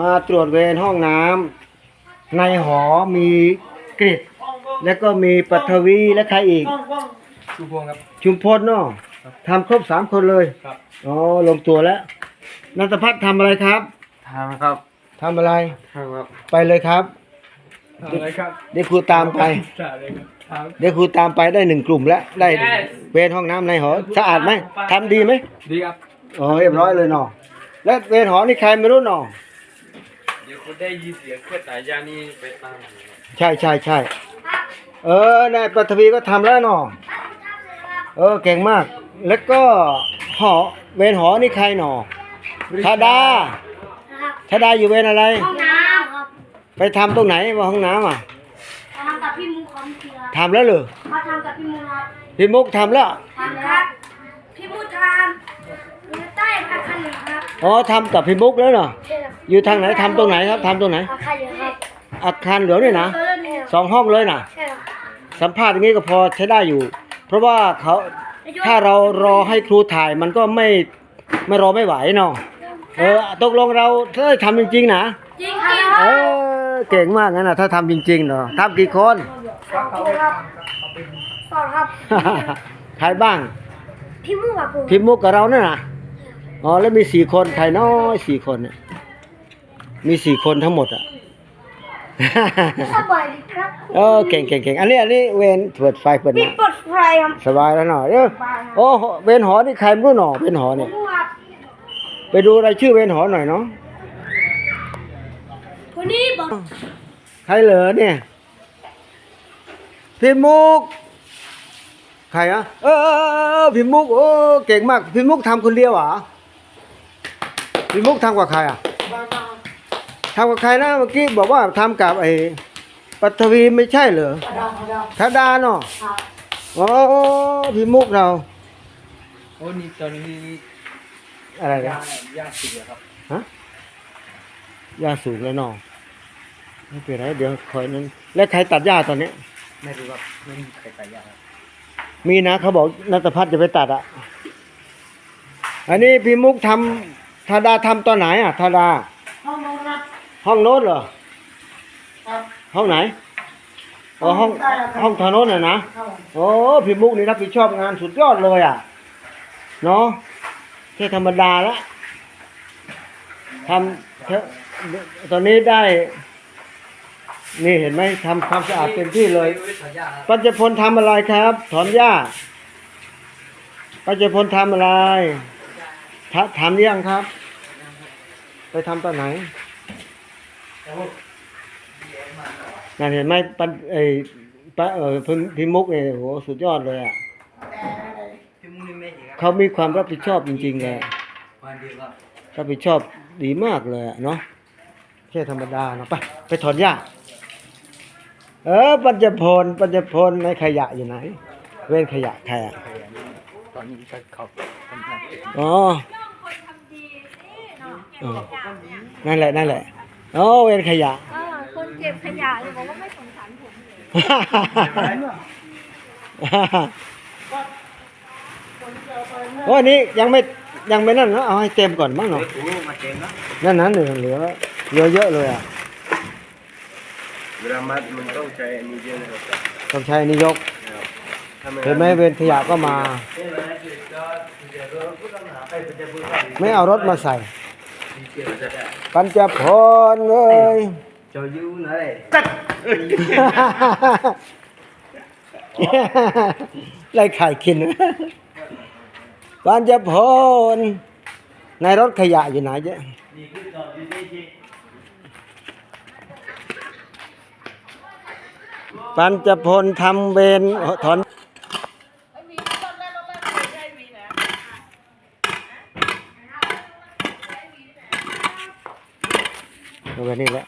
มาตรวจเวรห้องน้ำในหอมีกริดแล้วก็มีปัทวีและใครอีก ชูพวงครับ ชุมพลเนาะทำครบสามคนเลยครับอ๋อลงตัวแล้วนันทพัฒน์ทำอะไรครับทางครับทำอะไรทางครับ ไปเลยครับทางอะไรครับเดี๋ยวครูตามไปจ่าเลยครับทางเดี๋ยวครูตามไปได้หนึ่งกลุ่มแล้วได้เวรห้องน้ำในหอสะอาดไหมทำดีไหมดีครับอ๋อเรียบร้อยเลยเนาะแล้วเวรหอนี่ใครไม่รู้เนาะเดี๋ยว คุณได้ยินเสียงเครื่องสายยานี่ไปตั้งใช่ใช่ใช่เออนายปัทวีก็ทำแล้วเนาะเออเก่งมาก แล้วก็หอเวรหอนี่ใครเนาะธาดาครับธาดาอยู่เวรอะไร ห้องน้ำครับไปทำตรงไหนว่าห้องน้ำอะทำกับพี่มุกคอมเทียร์ทำแล้วเหรอมาทำกับพี่มุกครับพี่มุกทำแล้วทำครับพี่มุกทำอยู่ใต้อาคารหนึ่งครับ อ๋อทำกับพี่มุกแล้วเนาะใช่ครับอยู่ทางไหนทำตรงไหนครับทำตรงไหน อาคารเหลืองครับอาคารเหลืองนี่นะเออเนี่ยสองห้องเลยนะใช่ครับสัมภาษณ์อย่างนี้ก็พอใช้ได้อยู่ เพราะว่าเขาถ้าเรารอให้ครูถ่ายมันก็ไม่ไม่รอไม่ไหวเนาะเออตกลงเราเอ้ยทำจริงๆนะจริงจริงคเอรับอเก่งมากงั้นนะถ้าทำจริงๆเนาะทำกี่คน สองคนครับสองครับ ใครบ้างพี่มุกกับผมพิมมุกกับเราเนี่ยนะ อ๋อแล้วมีสี่คนใครน้อยสี่คนเนี่ยมีสี่คนทั้งหมดอะสบายดีครับเออเก่งเก่งเก่งอันนี้อันนี้เวนเปิดไฟเปิดปิดน้เปิดไฟครับำสบายแล้วเนาะเดี๋ยวโอ้เวนหอนี่ใครไม่รู้หนอเวนหอเนี่ยมุกครับไปดูรายชื่อเวนหอหน่อยเนาะคนนี้บอกใครเหรอเนี่ยพิมมุกใครอะเออเออเออเออพิมมุกโอ้เก่งมากพิมมุกทำคนเดียวเหรอ พิมมุกทำกับใครอะทำกับใครนะเมื่อกี้บอกว่าทำกับไอ้ปัทวีไม่ใช่เหรอธดาเนาะอ๋อพิมมุกเราโอ้นี่ตอนนี้อะไรยานะยาสิบเลยครับฮะหญ้าสูงแล้วเนาะไม่เป็นไรเดี๋ยวคอยนั้นแล้วใครตัดหญ้าตอนนี้ไม่รู้ครับไม่มีใครตายยาครับมีนะเขาบอกนัตพัฒน์จะไปตัดอะอันนี้พี่มุกทำธาดาทำตอนไหนอะธาดา ห้องนอนครับห้องโน้นเหรอ ครับห้องไหนอ๋อห้องห้องทางโน้นน่ะนะโอ้พี่มุกนี่รับผิดชอบงานสุดยอดเลยอะ เนาะแค่ธรรมดาละทำแค่ตอนนี้ได้ นี่เห็นไหมทำความสะอาดเต็มที่เลยไม่ตายยาครับปัญจพลทำอะไรครับ ถอนหญ้า ปัญจพลทำอะไรทะถามหรือยังครับ ไปทำตอนไหนนั่นเห็นไหมปันไอ้ปะเออพิมพิมุกเนี่ยโหสุดยอดเลยอะพี่มุ้งนี่ไม่เห็นครับเขามีความรับผิดชอบจริงๆเลยวันเดียวครับรับผิดชอบดีมากเลยอะเนาะแค่ธรรมดาเนาะไปไปถอนหญ้าเออปัญจพลปัญจพลในขยะอยู่ไหน เว้นขยะใครอะตอนนี้ก็เขาทำงานเก็บอ๋อ เออ นั่นแหละนั่นแหละอ๋อเว้นขยะอ่าคนเก็บขยะเลยบอกว่าไม่สงสารผมเลยโอ้ยนี่ยังไม่ยังไม่นั่นเนอะเอาให้เต็มก่อนบ้างเนาะโอ้มาเต็มนะนั่นนั้นเหลือเหลือเหลือเยอะเลยอะเวลามัดมันต้องใช้อันนี้เยอะนะครับต้องใช้นิยกถ้าไม่เห็นไหมเวรขยะก็มา ไม่เอารถมาใส่ ปัญจพลเลยจอยูเลยไล่ไข่กินปัญจพลในรถขยะอยู่ไหนเจ๊ปัญจพลทำเวรถอน เอาไปนี่แหละ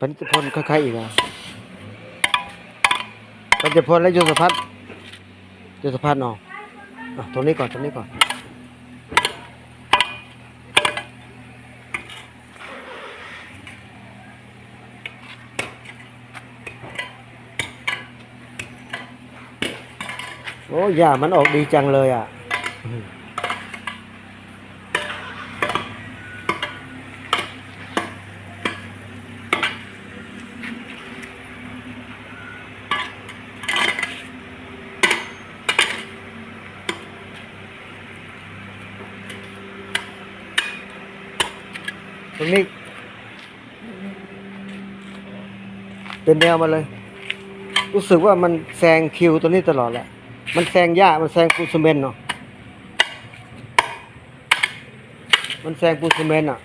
ปัญจพลใครๆอีกอะปัญจพลและยศพัฒน์ยศพัฒน์เนาะอะตรงนี้ก่อนตรงนี้ก่อนโอ้ยามันออกดีจังเลยอะ เป็นแนวมาเลย รู้สึกว่ามันแซงคิวตัวนี้ตลอดแหละ มันแซงหญ้ามันแซงปูนซีเมนต์เนาะมันแซงปูนซีเมนต์อะ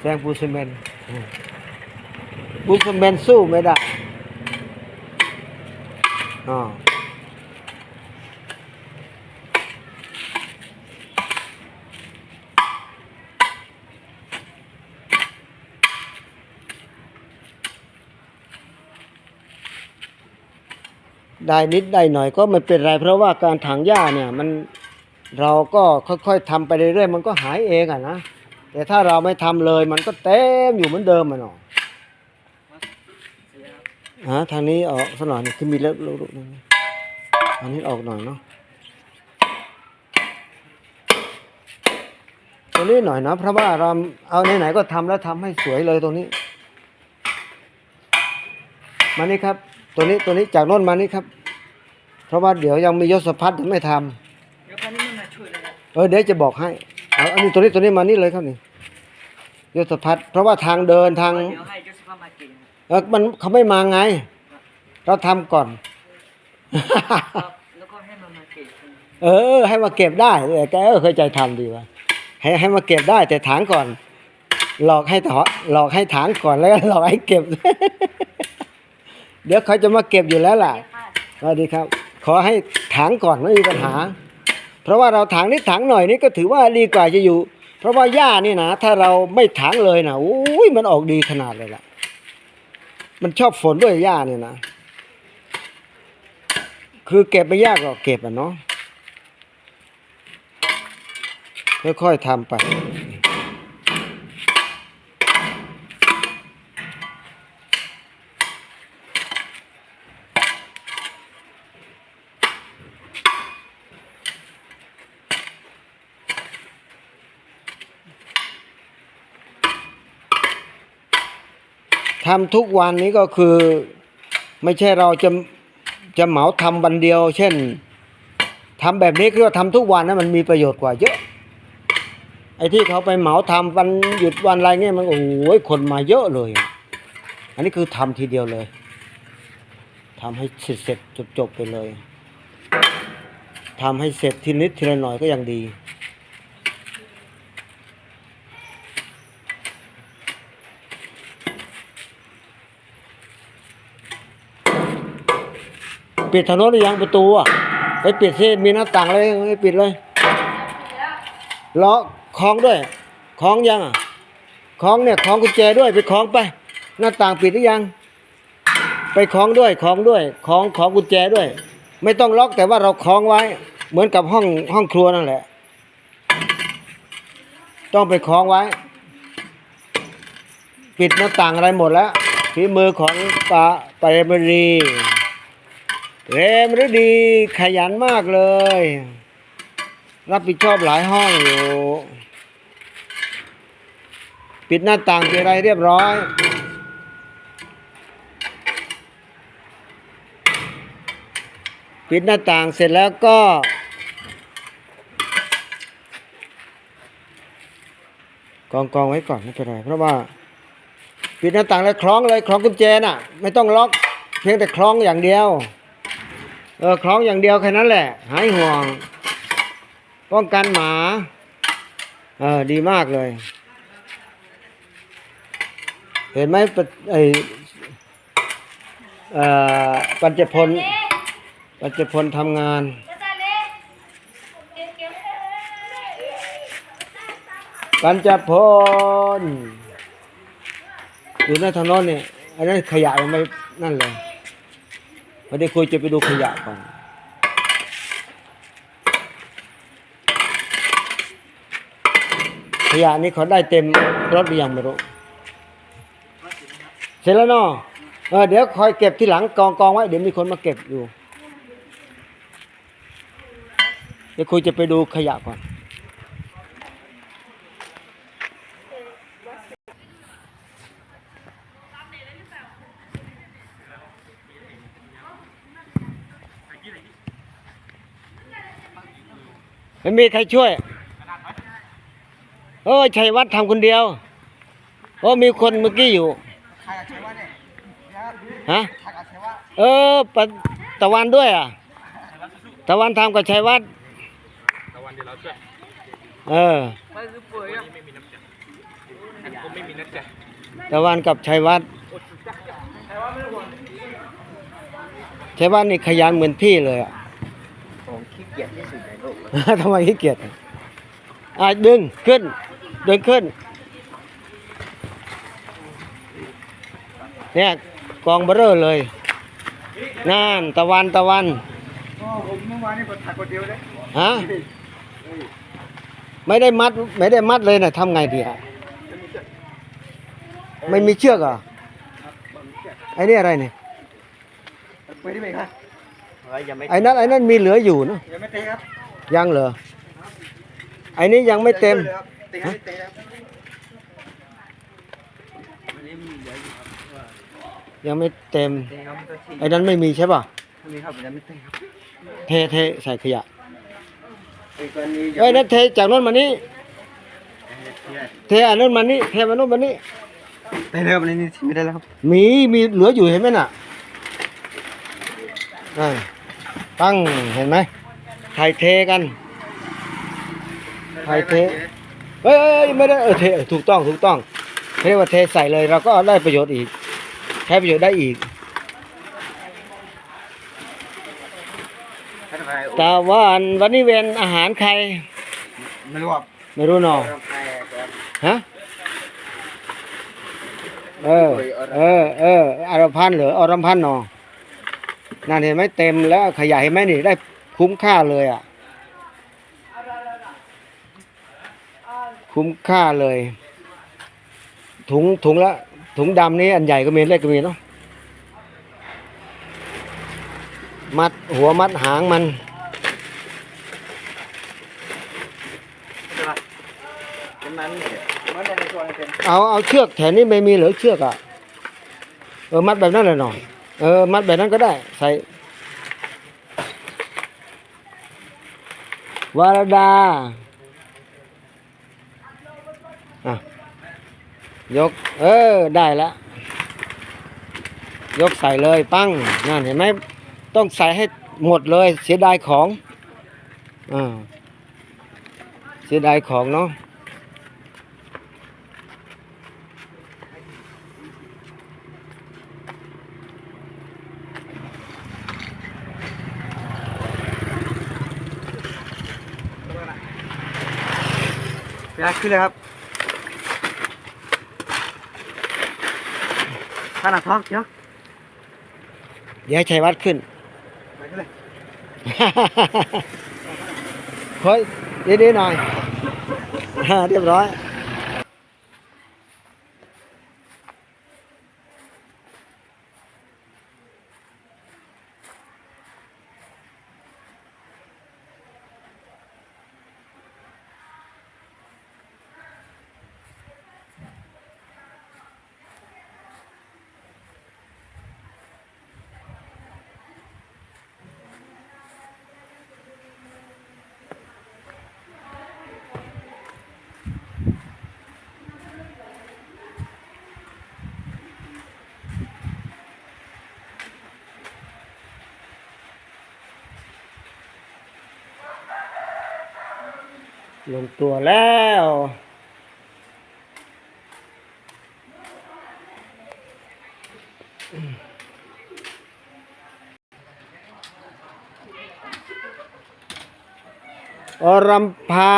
แซงปูซีเมนต์อืมปูนซีเมนต์สู้ไม่ได้อ๋อ ได้นิดได้หน่อยก็ไม่เป็นไร เพราะว่าการถางหญ้าเนี่ยมันเราก็ค่อยๆทำไปเรื่อยๆมันก็หายเองอะนะแต่ถ้าเราไม่ทำเลย มันก็เต็มอยู่เหมือนเดิมมันหรอฮะทางนี้ออกสักหน่อยนี่คือมีเล็บลูกๆนึงอันนี้ออกหน่อยเนาะตัวนี้หน่อยนะเพราะว่าเราเอาไหนๆก็ทำแล้วทำให้สวยเลยตรงนี้ มานี่ครับ ตัวนี้ตัวนี้จากโน้นมานี่ครับ เพราะว่าเดี๋ยวยังมียศพัฒน์ยังไม่ทำเดี๋ยวคันนี้มันมาช่วยเลยครับเออเดี๋ยวจะบอกให้เอาอันนี้ตัวนี้ตัวนี้มานี่เลยครับนี่ยศพัฒน์เพราะว่าทางเดินทาง เดี๋ยวให้ยศภามาเก่งเออมันเขาไม่มาไง เราทำก่อน ครับแล้วก็ให้มันมาเก่งเออ ให้มาเก็บได้เออแกเออเคยใจทำดีว่ะให้ให้มาเก็บได้ แต่ถางก่อน หลอกให้ถอหลอกให้ถางก่อนแล้วก็หลอกให้เก็บ เดี๋ยวเขาจะมาเก็บอยู่แล้วล่ะสวัสดีครับ ขอให้ถางก่อนไม่มีปัญหา เพราะว่าเราถางนิดถางหน่อยนี่ก็ถือว่าดีกว่าจะอยู่ เพราะว่าหญ้านี่นะถ้าเราไม่ถางเลยนะอุ้ยมันออกดีขนาดเลยล่ะ มันชอบฝนด้วยหญ้านี่นะ คือเก็บไม่ยากหรอกเก็บอะเนาะค่อยๆทำไป ทำทุกวันนี้ก็คือไม่ใช่เราจะจะเหมาทำวันเดียว เช่นทำแบบนี้คือว่าทำทุกวันนะมันมีประโยชน์กว่าเยอะ ไอ้ที่เขาไปเหมาทำวันหยุดวันอะไรเงี้ยมันโอ้ยคนมาเยอะเลย อันนี้คือทำทีเดียวเลยทำให้เสร็จเสร็จจบจบๆไปเลยทำให้เสร็จทีนิดทีละหน่อยก็ยังดี ปิดถนนหรือยังประตูอะไปปิดที่มีหน้าต่างเลยไม่ปิดเลยล็อกคล้องด้วยคล้องยังอะคล้องเนี่ยคล้องกุญแจด้วยไปคล้องไป หน้าต่างปิดหรือยัง ไปคล้องด้วยคล้องด้วยคล้องคล้องกุญแจด้วย ไม่ต้องล็อกแต่ว่าเราคล้องไว้ เหมือนกับห้องห้องครัวนั่นแหละ ต้องไปคล้องไว้ ปิดหน้าต่างอะไรหมดแล้วฝีมือของปาปาเรมรี เรมฤดีขยันมากเลย รับผิดชอบหลายห้องอยู่ ปิดหน้าต่างเป็นอะไรเรียบร้อย ปิดหน้าต่างเสร็จแล้วก็กองกองไว้ก่อนไม่เป็นไรเพราะว่าปิดหน้าต่างแล้วคล้องเลยคล้องกุญแจน่ะ ไม่ต้องล็อกเพียงแต่คล้องอย่างเดียว เออคล้องอย่างเดียวแค่นั้นแหละ หายห่วง ป้องกันหมา เออดีมากเลย เห็นไหมปะไออ่อปัญจพล ปัญจพลทำงาน ปัญจพลอยู่ในถนนเนี่ยอันนั้นขยะยังไม่นั่นเลย วันนี้คุยจะไปดูขยะก่อนขยะนี้เขาได้เต็มรถหรือยังไม่รู้เสร็จแล้วเนาะเออเดี๋ยวคอยเก็บที่หลังกองกองไว้ เดี๋ยวมีคนมาเก็บอยู่เดี๋ยวคุยจะไปดูขยะก่อน ไม่มีใครช่วยโอ้ยชัยวัฒน์ทำคนเดียวโอ้มีคนเมื่อกี้อยู่ใครใช้ว่าเนี่ยฮะใครใช้ว่าเออปะตะวันด้วยอะตะวันทำกับชัยวัฒน์ตะวันเดี๋ยวเราช่วยเออไม่คือป่วยอะไม่มีน้ำใจอันผมไม่มีน้ำใจตะวันกับชัยวัฒน์ชัยวัฒน์นี่ขยันเหมือนพี่เลยอะ ผมขี้เกียจที่สุดในโลก ทำไมขี้เกียจอะอะดึงขึ้น ดึงขึ้น เนี่ยกองเบอร์เรอร์เลยนั่นตะวันตะวันผมเมื่อวานนี่ผมถักคนเดียวเลยฮะไม่ได้มัด ไม่ได้มัดเลยนะทำไงดีอะไม่มีเชือกเหรอะไอ้นี่อะไรเนี่ยไปได้ไหมครับยังไม่ไอ้นั้นไอ้นั้นมีเหลืออยู่เนอะยังไม่เตะครับ ยังเหรอไอ้นี้ยังไม่เต็มเตะไม่เตะครับยังไม่เต็ม เตะครับตัวทีไอ้นั้นไม่มีใช่ป่ะนี่ครับยังไม่เตะครับเทเทใส่ขยะไอ้ตัวนี้เอ้ยนั่นเทจากโน้นมานี่เทอันนั้นมานี่เทมาโน้นมานี่เตะเริ่มเลยนี่ไม่ได้แล้วครับมีมีเหลืออยู่เห็นไหมน่ะนั่นตั้งเห็นไหม ไทยเทกันไทยเทเอ้ยเอ้ยไม่ได้เออเทเออถูกต้องถูกต้องเรียกว่าเทใส่เลยเราก็ได้ประโยชน์อีกใช้ประโยชน์ได้อีกแต่ว่าอันวันนี้เวนอาหารใคร ไม่รู้ครับไม่รู้หนอใครครับฮะเออเออเอออารพันธ์เหรออรพันธ์หนอนั่นเห็นไหมเต็มแล้วขยายเห็นไหมนี่ได้ คุ้มค่าเลยอะ คุ้มค่าเลย ถุงถุงละ ถุงดำนี้อันใหญ่ก็มีเล็กก็มีเนาะมัดหัวมัดหางมันเอาเอาเชือกแถวนี้ไม่มีเหรือเชือกอะเออมัดแบบนั้นเลยหน่อยเออมัดแบบนั้นก็ได้ใส่ วารดา อะ ยก เออ ได้แล้ว ยกใส่เลยปั้ง นั่นเห็นไหม ต้องใส่ให้หมดเลย เสียดายของ อ่า เสียดายของเนาะ เวลาขึ้นเลยครับขนาดท้องเยอะเดี๋ยวให้ชัยวัดขึ้น ไปขึ้นเลยเฮ้ยดีๆหน่อย เรียบร้อย ลงตัวแล้วอรัมพา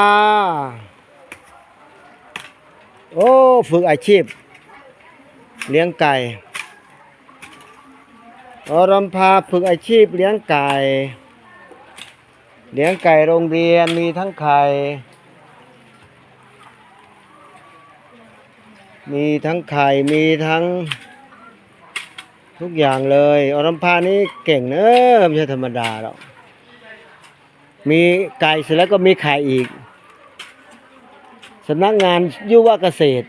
โอ้ ฝึกอาชีพ เลี้ยงไก่ อรัมพาฝึกอาชีพเลี้ยงไก่ เลี้ยงไก่โรงเรียนมีทั้งไข่ มีทั้งไข่มีทั้ง ทุกอย่างเลยอรัมพานี่เก่งเนอะไม่ใช่ธรรมดาหรอกมีไก่เสร็จแล้วก็มีไข่อีกสำนักงานยุวเกษตร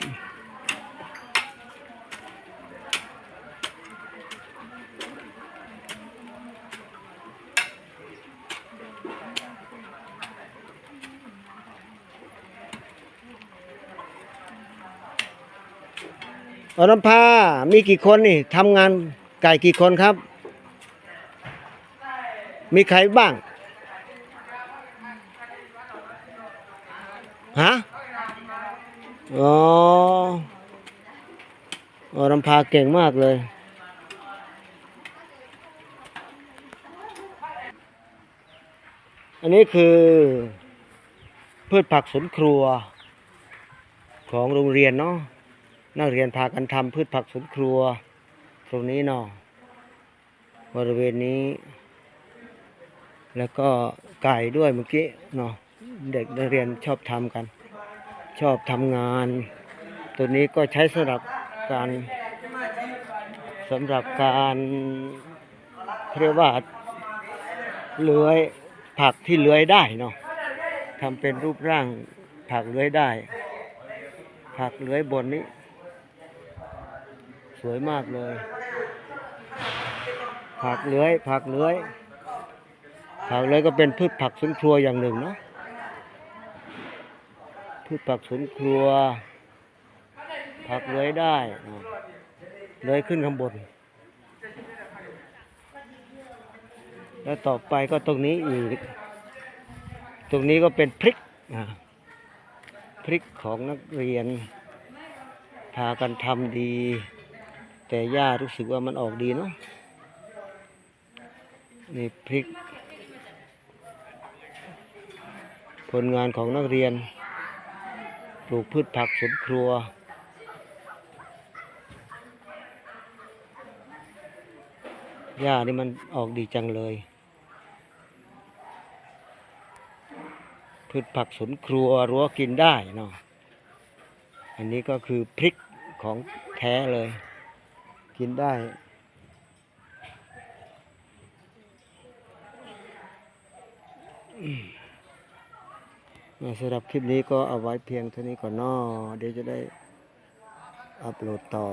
อรำพามีกี่คนนี่ทำงานไก่กี่คนครับ มีใครบ้างฮะอ๋ออรำพาเก่งมากเลย อันนี้คือพืชผักสวนครัวของโรงเรียนเนาะ นักเรียนพากันทำพืชผักสวนครัว ตรงนี้เนาะบริเวณนี้ แล้วก็ไก่ด้วยเมื่อกี้เนาะเด็กนักเรียนชอบทำกัน ชอบทำงาน ตัวนี้ก็ใช้สำหรับการสำหรับการเรียกว่าเลื้อยผักที่เลื้อยได้เนาะทำเป็นรูปร่างผักเลื้อยได้ ผักเลื้อยบนนี้ สวยมากเลย ผักเลื้อย ผักเลื้อย ผักเลื้อยก็เป็นพืชผักสวนครัวอย่างหนึ่งเนาะพืชผักสวนครัว ผักเลื้อยได้เลื้อยขึ้นข้างบน แล้วต่อไปก็ตรงนี้อีก ตรงนี้ก็เป็นพริกอะพริกของนักเรียนพากันทำดี แต่ย่ารู้สึกว่ามันออกดีเนาะนี่พริก ผลงานของนักเรียน ปลูกพืชผักสวนครัว หญ้านี่มันออกดีจังเลย พืชผักสวนครัวรั้วกินได้เนาะอันนี้ก็คือพริกของแท้เลย กินได้ สำหรับคลิปนี้ก็เอาไว้เพียงเท่านี้ก่อนนอเดี๋ยวจะได้อัปโหลดต่อ